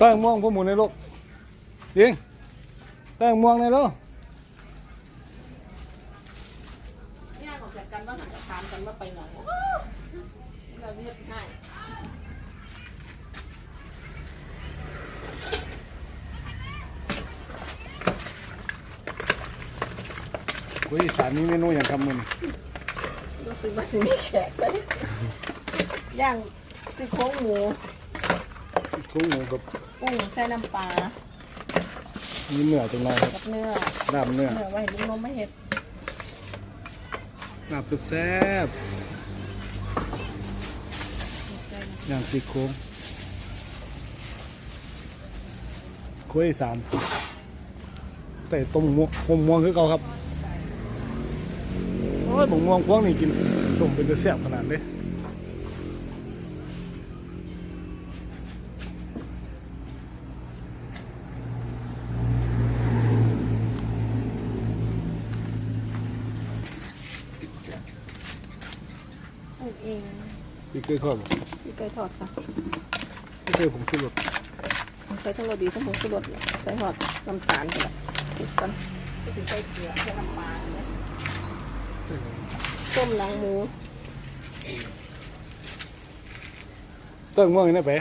ตั้งม่วงพวกหมูในโลกยิงตั้งม่วงในโลกย่างออกจากกันว่าหันจะถามกันว่าไปไหนเราเรียกให้เฮ้ยสารนี้เมนูอย่างคำมึงรู้สึกว่าสิมีแขกซะดิย่างซี่โครงหมู คุ้งหมูกับกุ้งใส่น้ำปลามีเนื้อตรงนั้นครับกับเนื้อดาบเนื้อเนื้อไว้ให้ลุงนมไม่เห็ดดาบแซ่บอย่างซี่โครงคุยสามแต่ต้มม่วงต้มม่วงคือเก่าครับโอ้ยบงม่วงพวกนี้กินสมเป็นจะแซ่บขนาดนี้ปลูกเอง พี่เคยทอดบ่พี่เคยทอดค่ะพี่เคยผมซื้อรถใส่ทั้งโรดีทั้งผงชูรสใส่หอดน้ำตาลกันคลุกกันก็สิใส่เกลือใส่น้ำปลาเนี่ยต้มหนังหมูเติ้งม่วงนี่นะเป๋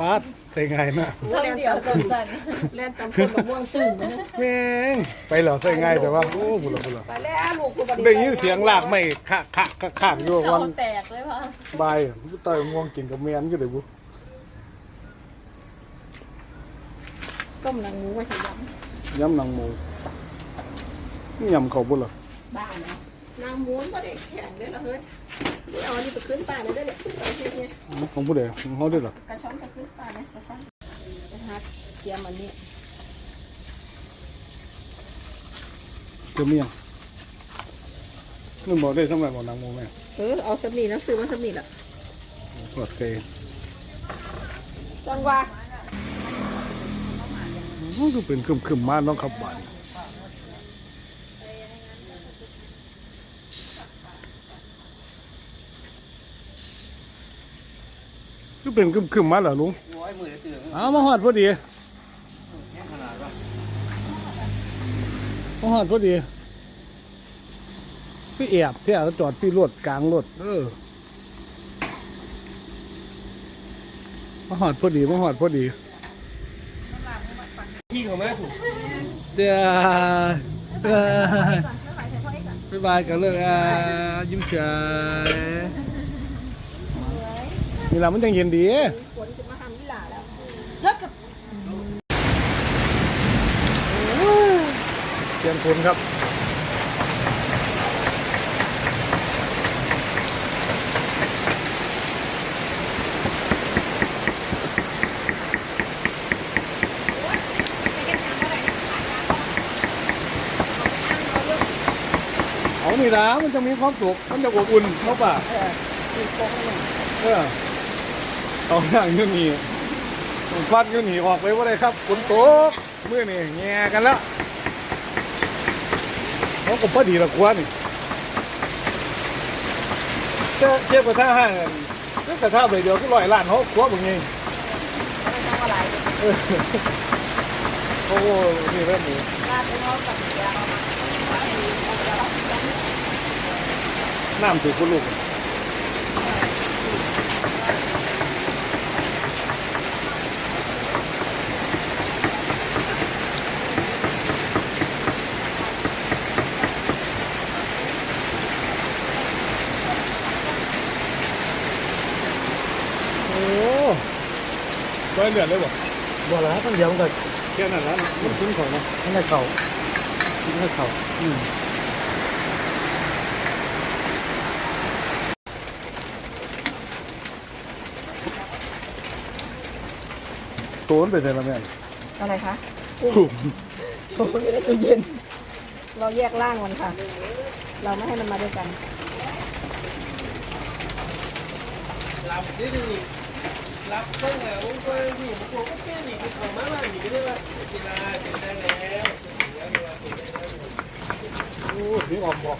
ปาดแต่ไงนะเล่นเดียวกันเล่นจำต้นมะม่วงตึงนะแม่งไปเหรอใส่ง่ายแต่ว่าโอ้บุรุษบุรุษไปแล้วลูกกูบได้ยินเสียงลากไม่ขะขะขะขะอยู่เขาวันแตกเลยพ่อบายกูต่อยม่วงกินกับแมนก็เลยบุต้มหนังหมูไว้ที่ยยำหนังหมูนี่ยำเขาบุเหรอำบ้านเนาะหนังหมูก็ได้แข็งได้ละเฮ้ยเดี๋ยวเอาอันนี้ไปขึ้นป่าเลยได้เนี่ยขึ้นไปเที่ยของผู้ใดของเขาด้วยเหรอกระช่อนไปขึ้นป่าเนี่ยกระช่อนนะ ฮะเตรียมอันนี้เจะเมียงนึกบอกได้สำหรับบอกหนังหมูแม่เออเอาสำนีน้ำซื้อมาสำนีละทอดไก่จังหวะมันก็เป็นคึมๆมาเน้องขับบ้านก็เป็นคึมๆมาเหรอลุงโอ้ยมือเตือนเอามาหอดพอดี แค่ขนาดว่า มาหอดพอดี พี่แอบที่อาจอดที่รถกลางรถเออมาหอดพอดีมาหอดพอดีขี้ของแม่ถูกเดี๋ยวเอ้ยบ๊ายบายกันเลยอะยิ้มใจนี่ละมันจังเย็นดี ฝนจะมาทำยี่หล่าแล้วเลิกกับ เตรียมคนครับเอานี่นะมันจะมีความสุขมันจะอบอุ่นเข้าป่ะตีโค้งเออเอาอย่างอยูนี่ฟัดอยูนี่ออกไปว่าได้ครับฝนตกเมื่อนี่แง่กันแล้ว เขาก็พอดีละกว่านี่เจ้าเทียบกับท่าห้างเทียบกับท่าใบเดียวก็ร้อยล้านเขาคว้าบึงไงไม่ทำอะไรเออโอ้โหนี่เรื่องนี้ยน้ำถือคุณลูกโอ้ร้ อยเดือดเลยบ่บอกแล้วต้องเดี๋ยวมันก็แค่นั้นแล้วนะมันคุ้นของนะมันได้เข่ามันได้เข่าอืมตัวมันเป็นไงล่ะแม่อะไรคะถูกโอ้ยอยู่ในตู้เย็น เราแยกร่างมันค่ะ เราไม่ให้มันมาด้วยกันรับนี่นี่ รับตั้งแต่ผมก็นี่ผมก็แค่นี่คือของมาบ้านนี่ก็ได้ว่าเวลาเป็นได้แล้วโอ้นี่ออบอก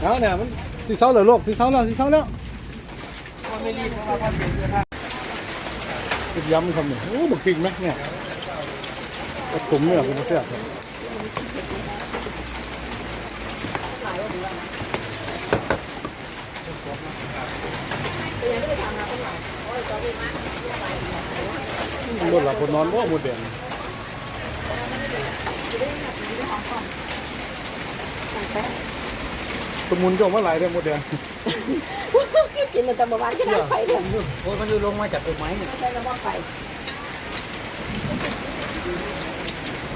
เอาเนี่ยมันสีเสาเหลือโลกสีเสาแล้วสีเสาแล้วไม่รีบเพราะว่าเดี๋ยวจะพริกย้ำคำหนึ่งโอ้บักพริกไหมเนี่ยผสมเนี่ยเป็นเสียบครั บบนหลับคนนอนว่าหมดเด่นสมุนจงมาหลายเด้อหมดเดือนกินแต่เมื่อวานก็ได้ไปเด้อโอ้มันอยู่ลงมาจากต้นไม้เนี่ยไม่ใช่แล้วว่าไป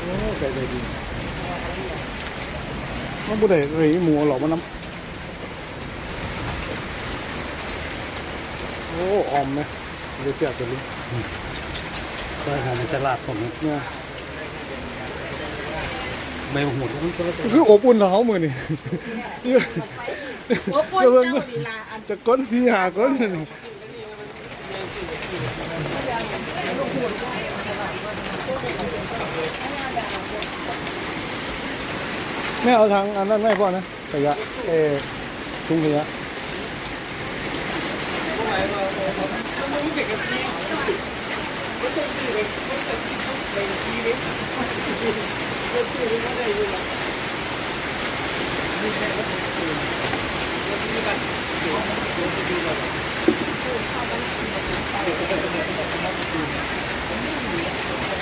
โอ้ใจใจดีมันบ่ได้เลยหมูหรอกมันน้ำ โอ้ออมไหมเดี๋ยวเสียตัวนี้ก็หามันจะลาดผมเนี่ยใบหูทุกคนก็คืออบอุ่นเหรอเขามือนี่โอ้ปนเจ้าดีลาอันจะก้นที่หาก้นนี่แม่เอาทางอันนั้นไม่พอนะขยะเออถุงขยะ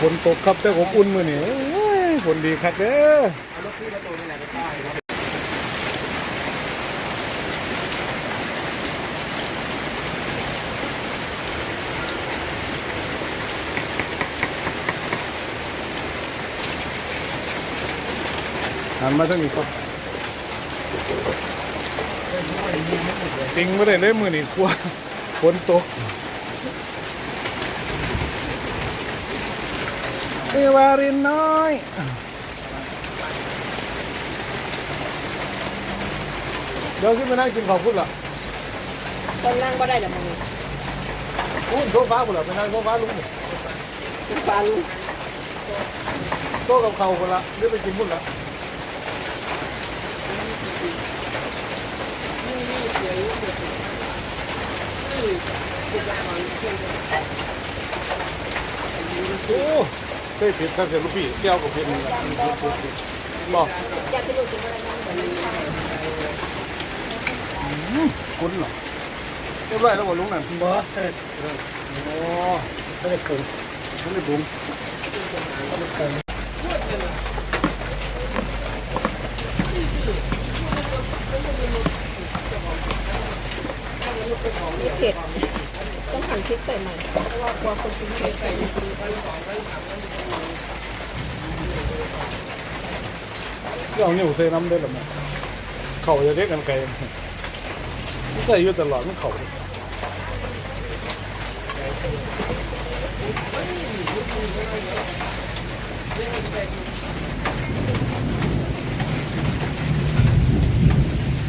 ฝนตกครับแต่อบอุ่นมือนี่ฝนดีครับเด้อ หันมาทางนี้ก่อนติงไม่ได้เลยมือนี่กลัวฝนตกเอวารินน้อยเดี๋ยวขึ้นไปนั่งกินข้าวพุทธล่ะตอนนั่งก็ได้แต่มึงอุ้ยโซฟาพุทธล่ะไปนั่งโซฟาลุงนี่ฟันโต๊ะกับเขาพุทธละเดี๋ยวไปกินพุทธละ โอ้เคยเผ็ดครับเสียลูกพี่แก้วกับเผ็ดนี่ล่ะบอกอยากจะรู้ถึงอะไรนั่งแบบนี้คุ้นเหรอเรียบร้อยแล้วบ่ลุงนั่นบอสโอ้ไม่ได้ปรุงไม่ได้บุ้ง มีเผ็ดต้องหั่นพริกใส่หม่เพราะว่ากลัวคนกินเผ็ดใส่เอาเนี่ยใส่น้ำได้หรือไม่เข่าจะเรียกกันไกลใส่อยู่ตลอดมันเข่า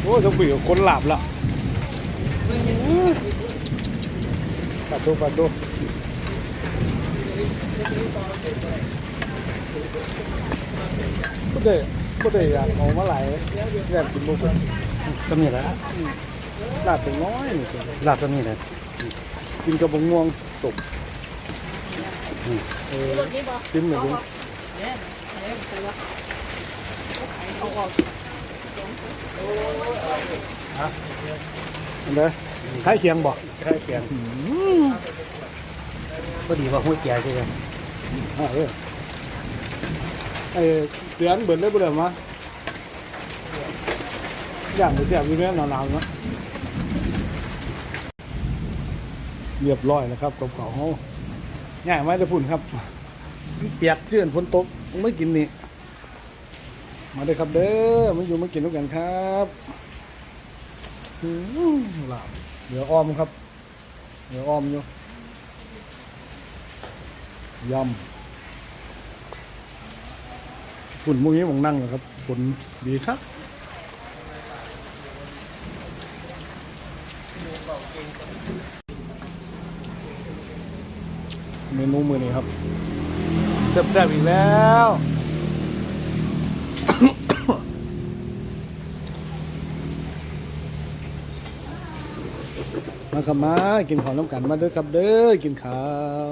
โอ้ต้องบีบคนหลับละ ปัดดูปัดดูก็ได้ก็ได้อยากเอามาหลายอยากกินบุกก็มีแล้วลาดเป็นน้อยนี่สิลาดก็มีแล้วกินกับบะม่วงตกเออรสนี้บอกกินเหมือนกัน เอาออกอันเด้อคล้ายเคียงบ่ใช่เปลี่ยนก็ดีว่าห้วยแก่ใช่ไหมอ่าเออไอ้เตือนเบิดเลยบ่ได้มาอย่างไปเสียบอยู่เนี่ยหนาวๆเนาะเรียบร้อยแล้วครับกับเขาวเฮาง่ายไหมตะพุ่นครับเปียกเจือนฝนตกไม่กินนี่ มาเลยครับเด้อมาอยู่มากินด้วยกันครับหลับเดี๋ยวอ้อมครับเดี๋ยวอ้อมอยู่ยำฝุ่นพวกนี้ผมนั่งนะครับฝุ่นดีครับเมนูมือนี้ครับแซ่บๆอีกแล้ว ครับมา กินข้าวน้ำกันมาเด้อครับเด้อกินข้าว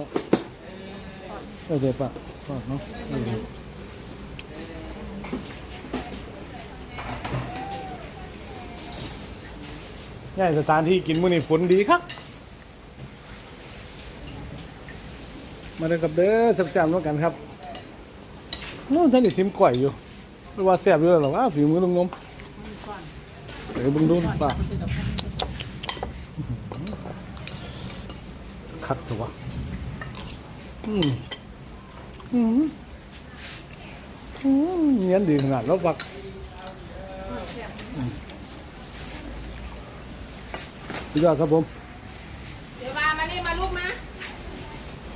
เออเดี๋ยวปะทอดเนาะเออง่ายสถานที่กินมื้อนี้ฝนดีครับ มาเด้อครับเด้อแซ่บๆน้ำกันครับนู้นท่านได้ชิมก่อยอยู่ไม่ว่าแซ่บอยู่แล้วหรอวะฝีมือลุงนมเดี๋ยวเบึงดูป่ะ คักตัวอืมอืมอืมเงี้ยดีขนาดแล้วฝักอืมสุดยอดครับผม เดี๋ยวมามานี่มาลูกนะ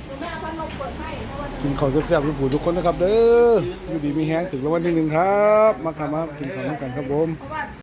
คุณแม่พันลมเปิดให้เพราะว่ากินข้าวแซ่บๆทุกผู้ทุกคนนะครับ เด้ออยู่ดีมีแห้งถึงรางวัลที่หนึ่งครับ มาครับมากินข้าวน้ำกันครับผม เพราะว่า